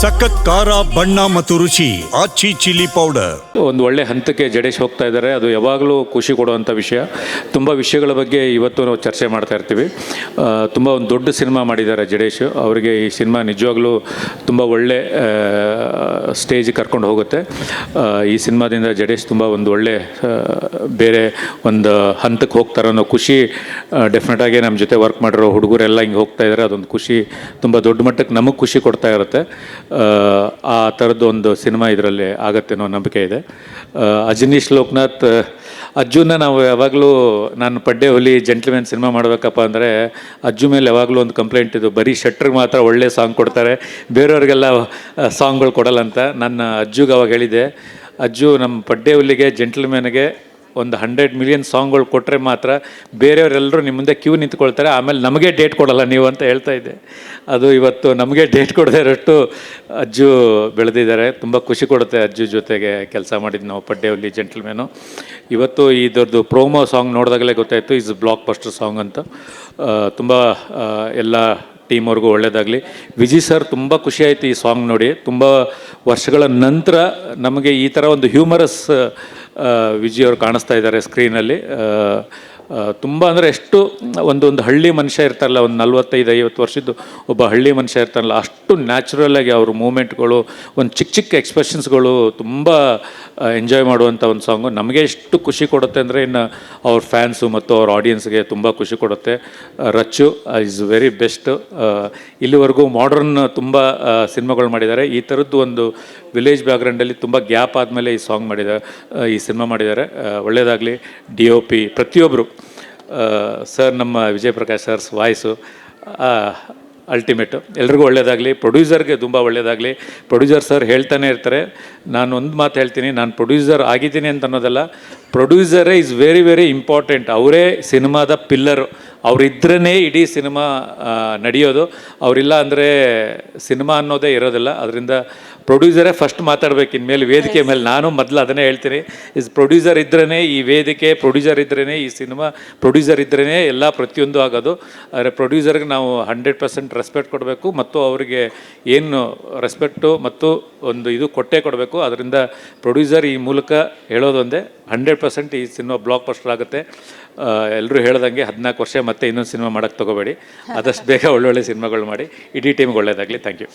ಸಖತ್ ಖಾರ, ಬಣ್ಣ ಮತ್ತು ರುಚಿ ಆಚಿ ಚಿಲ್ಲಿ ಪೌಡರ್. ಒಂದು ಒಳ್ಳೆ ಹಂತಕ್ಕೆ ಜಡೇಶ್ ಹೋಗ್ತಾ ಇದ್ದಾರೆ. ಅದು ಯಾವಾಗಲೂ ಖುಷಿ ಕೊಡುವಂಥ ವಿಷಯ. ತುಂಬ ವಿಷಯಗಳ ಬಗ್ಗೆ ಇವತ್ತು ನಾವು ಚರ್ಚೆ ಮಾಡ್ತಾ ಇರ್ತೀವಿ. ತುಂಬ ಒಂದು ದೊಡ್ಡ ಸಿನಿಮಾ ಮಾಡಿದ್ದಾರೆ ಜಡೇಶ್. ಅವರಿಗೆ ಈ ಸಿನಿಮಾ ನಿಜವಾಗ್ಲೂ ತುಂಬ ಒಳ್ಳೆ ಸ್ಟೇಜ್ ಕರ್ಕೊಂಡು ಹೋಗುತ್ತೆ. ಈ ಸಿನಿಮಾದಿಂದ ಜಡೇಶ್ ತುಂಬ ಒಂದು ಒಳ್ಳೆ ಬೇರೆ ಒಂದು ಹಂತಕ್ಕೆ ಹೋಗ್ತಾರೆ ಅನ್ನೋ ಖುಷಿ ಡೆಫಿನೆಟಾಗಿ ನಮ್ಮ ಜೊತೆ ವರ್ಕ್ ಮಾಡಿರೋ ಹುಡುಗರೆಲ್ಲ ಹಿಂಗೆ ಹೋಗ್ತಾ ಇದ್ದಾರೆ ಅದೊಂದು ಖುಷಿ, ತುಂಬ ದೊಡ್ಡ ಮಟ್ಟಕ್ಕೆ ನಮಗೆ ಖುಷಿ ಕೊಡ್ತಾ ಇರುತ್ತೆ. ಆ, ಥರದ್ದೊಂದು ಸಿನಿಮಾ ಇದರಲ್ಲಿ ಆಗತ್ತೆ ಅನ್ನೋ ನಂಬಿಕೆ ಇದೆ. ಅಜನೀಶ್ ಲೋಕನಾಥ್ ಅಜ್ಜುನ ನಾವು ಯಾವಾಗಲೂ ನಾನು ಪಡ್ಡೆ ಹುಲಿ ಜೆಂಟ್ಲ್ಮ್ಯಾನ್ ಸಿನಿಮಾ ಮಾಡಬೇಕಪ್ಪ ಅಂದರೆ ಅಜ್ಜು ಮೇಲೆ ಯಾವಾಗಲೂ ಒಂದು ಕಂಪ್ಲೇಂಟ್ ಇದು ಬರೀ ಶೆಟ್ರಿಗೆ ಮಾತ್ರ ಒಳ್ಳೆ ಸಾಂಗ್ ಕೊಡ್ತಾರೆ ಬೇರೆಯವ್ರಿಗೆಲ್ಲ ಸಾಂಗ್ಗಳು ಕೊಡಲ್ಲ ಅಂತ ನನ್ನ ಅಜ್ಜುಗೆ ಅವಾಗ ಹೇಳಿದೆ ಅಜ್ಜು ನಮ್ಮ ಪಡ್ಡೆ ಹುಲಿಗೆ ಜೆಂಟ್ಲ್ಮ್ಯಾನ್ಗೆ ಒಂದು ಹಂಡ್ರೆಡ್ ಮಿಲಿಯನ್ ಸಾಂಗ್ಗಳು ಕೊಟ್ಟರೆ ಮಾತ್ರ ಬೇರೆಯವರೆಲ್ಲರೂ ನಿಮ್ಮ ಮುಂದೆ ಕ್ಯೂ ನಿಂತ್ಕೊಳ್ತಾರೆ, ಆಮೇಲೆ ನಮಗೆ ಡೇಟ್ ಕೊಡಲ್ಲ ನೀವು ಅಂತ ಹೇಳ್ತಾ ಇದ್ದೆ. ಅದು ಇವತ್ತು ನಮಗೆ ಡೇಟ್ ಕೊಡದೇ ಇರೋಷ್ಟು ಅಜ್ಜು ಬೆಳೆದಿದ್ದಾರೆ. ತುಂಬ ಖುಷಿ ಕೊಡುತ್ತೆ ಅಜ್ಜು ಜೊತೆಗೆ ಕೆಲಸ ಮಾಡಿದ್ದು ನಾವು ಪಡ್ಡೆಯಲ್ಲಿ ಜೆಂಟಲ್ಮೇನು ಇವತ್ತು ಇದರದ್ದು ಪ್ರೋಮೋ ಸಾಂಗ್ ನೋಡಿದಾಗಲೇ ಗೊತ್ತಾಯಿತು, ಇಸ್ ಬ್ಲಾಕ್ ಪಸ್ಟರ್ ಸಾಂಗ್ ಅಂತ ತುಂಬ ಎಲ್ಲ ಟೀಮ್ವರೆಗೂ ಒಳ್ಳೆಯದಾಗಲಿ ವಿಜಿ ಸರ್ ತುಂಬ ಖುಷಿ ಆಯಿತು ಈ ಸಾಂಗ್ ನೋಡಿ. ತುಂಬ ವರ್ಷಗಳ ನಂತರ ನಮಗೆ ಈ ಥರ ಒಂದು ಹ್ಯೂಮರಸ್ ವಿಜಯ್ ಅವರು ಕಾಣಿಸ್ತಾ ಇದ್ದಾರೆ ಸ್ಕ್ರೀನಲ್ಲಿ ತುಂಬ ಅಂದರೆ ಎಷ್ಟು ಒಂದು ಒಂದು ಹಳ್ಳಿ ಮನುಷ್ಯ ಇರ್ತಾರಲ್ಲ, ಒಂದು ನಲ್ವತ್ತೈದು, ಐವತ್ತು ವರ್ಷದ್ದು ಒಬ್ಬ ಹಳ್ಳಿ ಮನುಷ್ಯ ಇರ್ತಾರಲ್ಲ ಅಷ್ಟು ನ್ಯಾಚುರಲ್ಲಾಗಿ ಅವ್ರ ಮೂಮೆಂಟ್ಗಳು ಒಂದು ಚಿಕ್ಕ ಚಿಕ್ಕ ಎಕ್ಸ್ಪ್ರೆಷನ್ಸ್ಗಳು ತುಂಬ ಎಂಜಾಯ್ ಮಾಡುವಂಥ ಒಂದು ಸಾಂಗು ನಮಗೆ ಎಷ್ಟು ಖುಷಿ ಕೊಡುತ್ತೆ ಅಂದರೆ ಇನ್ನು ಅವ್ರ ಫ್ಯಾನ್ಸು ಮತ್ತು ಅವ್ರ ಆಡಿಯನ್ಸ್ಗೆ ತುಂಬ ಖುಷಿ ಕೊಡುತ್ತೆ. ರಚ್ಚು ಇಸ್ ವೆರಿ ಬೆಸ್ಟ್ ಇಲ್ಲಿವರೆಗೂ ಮಾಡ್ರನ್ ತುಂಬ ಸಿನಿಮಾಗಳು ಮಾಡಿದ್ದಾರೆ. ಈ ಥರದ್ದು ಒಂದು ವಿಲೇಜ್ ಬ್ಯಾಗ್ರೌಂಡಲ್ಲಿ ತುಂಬ ಗ್ಯಾಪ್ ಆದಮೇಲೆ ಈ ಸಾಂಗ್ ಮಾಡಿದ ಈ ಸಿನಿಮಾ ಮಾಡಿದ್ದಾರೆ. ಒಳ್ಳೆಯದಾಗಲಿ ಡಿ ಒ ಪಿ ಪ್ರತಿಯೊಬ್ಬರು ಸರ್ ನಮ್ಮ Vijay Prakash sirs voice ultimate ಎಲ್ರಿಗೂ ಒಳ್ಳೆಯದಾಗಲಿ ಪ್ರೊಡ್ಯೂಸರ್ಗೆ ತುಂಬ ಒಳ್ಳೆಯದಾಗಲಿ ಪ್ರೊಡ್ಯೂಸರ್ ಸರ್ ಹೇಳ್ತಾನೆ ಇರ್ತಾರೆ, ನಾನು ಒಂದು ಮಾತು ಹೇಳ್ತೀನಿ, ನಾನು ಪ್ರೊಡ್ಯೂಸರ್ ಆಗಿದ್ದೀನಿ ಅಂತ ಅನ್ನೋದಲ್ಲ. ಪ್ರೊಡ್ಯೂಸರೇ ಇಸ್ ವೆರಿ ವೆರಿ ಇಂಪಾರ್ಟೆಂಟ್. ಅವರೇ ಸಿನಿಮಾದ ಪಿಲ್ಲರು. ಅವರಿದ್ರೇ ಇಡೀ ಸಿನಿಮಾ ನಡೆಯೋದು. ಅವರಿಲ್ಲ ಅಂದರೆ ಸಿನಿಮಾ ಅನ್ನೋದೇ ಇರೋದಿಲ್ಲ. ಅದರಿಂದ ಪ್ರೊಡ್ಯೂಸರೇ ಫಸ್ಟ್ ಮಾತಾಡ್ಬೇಕು. ಇನ್ಮೇಲೆ ವೇದಿಕೆ ಮೇಲೆ ನಾನು ಮೊದಲು ಅದನ್ನೇ ಹೇಳ್ತೀನಿ. ಇಸ್ ಪ್ರೊಡ್ಯೂಸರ್ ಇದ್ರೇ ಈ ವೇದಿಕೆ ಪ್ರೊಡ್ಯೂಸರ್ ಇದ್ರೇ ಈ ಸಿನಿಮಾ ಪ್ರೊಡ್ಯೂಸರ್ ಇದ್ರೇ ಎಲ್ಲ ಪ್ರತಿಯೊಂದು ಆಗೋದು. ಆದರೆ ಪ್ರೊಡ್ಯೂಸರ್ಗೆ ನಾವು ಹಂಡ್ರೆಡ್ ಪರ್ಸೆಂಟ್ ರೆಸ್ಪೆಕ್ಟ್ ಕೊಡಬೇಕು. ಮತ್ತು ಅವರಿಗೆ ಏನು ರೆಸ್ಪೆಕ್ಟು ಮತ್ತು ಒಂದು ಇದು ಕೊಟ್ಟೇ ಕೊಡಬೇಕು. ಅದರಿಂದ ಪ್ರೊಡ್ಯೂಸರ್ ಈ ಮೂಲಕ ಹೇಳೋದೊಂದೇ. ಹಂಡ್ರೆಡ್ ಪರ್ಸೆಂಟ್ ಈ ಸಿನಿಮಾ ಬ್ಲಾಕ್ ಬಸ್ಟರ್ ಆಗುತ್ತೆ ಎಲ್ಲರೂ ಹೇಳ್ದಂಗೆ ಹದಿನಾಲ್ಕು ವರ್ಷ ಮತ್ತೆ ಇನ್ನೊಂದು ಸಿನಿಮಾ ಮಾಡೋಕ್ಕೆ ತಗೋಬೇಡಿ. ಆದಷ್ಟು ಬೇಗ ಒಳ್ಳೊಳ್ಳೆ ಸಿನಿಮಾಗಳು ಮಾಡಿ. ಇಡೀ ಟೀಮ್ಗೆ ಒಳ್ಳೆಯದಾಗಲಿ ಥ್ಯಾಂಕ್ ಯು